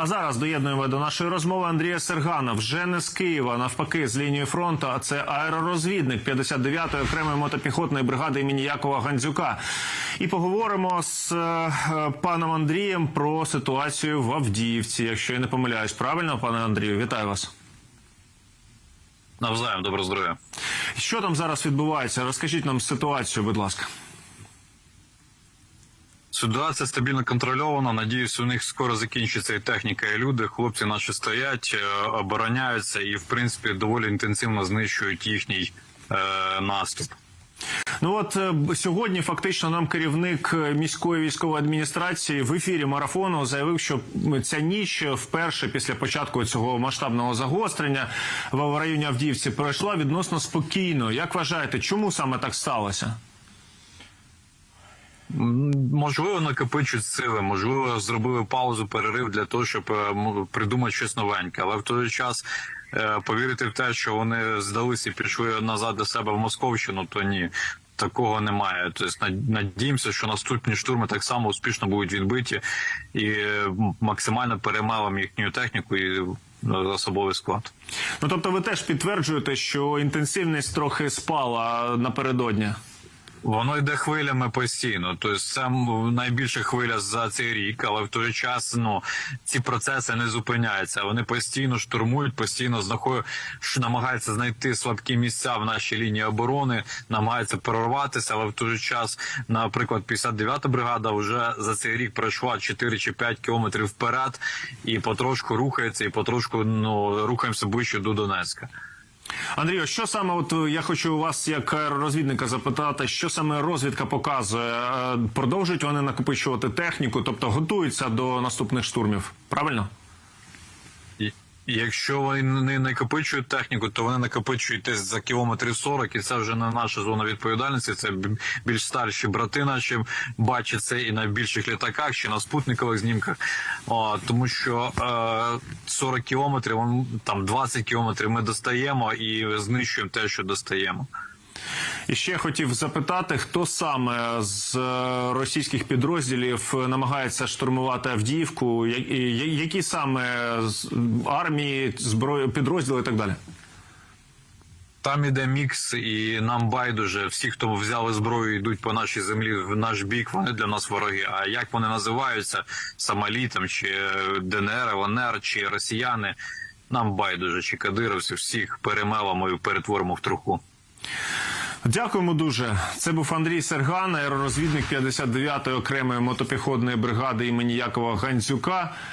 А зараз доєднуємо до нашої розмови Андрія Сергана. Вже не з Києва, навпаки, з лінії фронту. А це аеророзвідник 59-ї окремої мотопіхотної бригади імені Якова Гандзюка. І поговоримо з е, паном Андрієм про ситуацію в Авдіївці. Якщо я не помиляюсь, правильно, пане Андрію, вітаю вас. Навзаєм, добро здоров'я. Що там зараз відбувається? Розкажіть нам ситуацію, будь ласка. Ситуація стабільно контрольована. Надіюсь, у них скоро закінчиться і техніка, і люди. Хлопці наші стоять, е, обороняються і, в принципі, доволі інтенсивно знищують їхній е, наступ. Ну от е, сьогодні фактично нам керівник е, міської військової адміністрації в ефірі марафону заявив, що ця ніч вперше після початку цього масштабного загострення в районі Авдіївці пройшла відносно спокійно. Як вважаєте, чому саме так сталося? Можливо, накопичують сили, можливо, зробили паузу, перерив для того, щоб е, придумати щось новеньке. Але в той час е, повірити в те, що вони здалися і пішли назад до себе в Московщину, то ні. Такого немає. Тобто надіємося, що наступні штурми так само успішно будуть відбиті і е, максимально перемелимо їхню техніку і особовий склад. Ну тобто, ви теж підтверджуєте, що інтенсивність трохи спала напередодні. Воно йде хвилями постійно. Тобто це найбільша хвиля за цей рік, але в той же час ну ці процеси не зупиняються. Вони постійно штурмують, постійно знаходять, намагаються знайти слабкі місця в нашій лінії оборони, намагаються прорватися, але в той же час, наприклад, 59-та бригада вже за цей рік пройшла 4 чи 5 кілометрів вперед і потрошку рухається, і потрошку ну рухаємося ближче до Донецька. Андрію, що саме от е, я хочу у вас як розвідника запитати, що саме розвідка показує? Е, Продовжують вони накопичувати техніку, тобто готуються до наступних штурмів, правильно? Якщо вони накопичують техніку, то вони накопичують десь за кілометрів 40, і це вже не наша зона відповідальності. Це більш старші брати наші бачать це і на більших літаках, чи на спутникових знімках. О, тому що е, 40 кілометрів, там 20 кілометрів ми достаємо і знищуємо те, що достаємо. І ще хотів запитати, хто саме з е, російських підрозділів намагається штурмувати Авдіївку, які саме армії, зброї, підрозділи і так далі? Там іде мікс, і нам байдуже. Всі, хто взяли зброю, йдуть по нашій землі в наш бік. Вони для нас вороги. А як вони називаються Самалітом, чи е, ДНР, ЛНР, чи росіяни? Нам байдуже, чи кадировці, всіх перемелимо перетворимо в труху. Дякуємо дуже. Це був Андрій Серган, аеророзвідник 59-ї окремої мотопіхотної бригади імені Якова Гандзюка.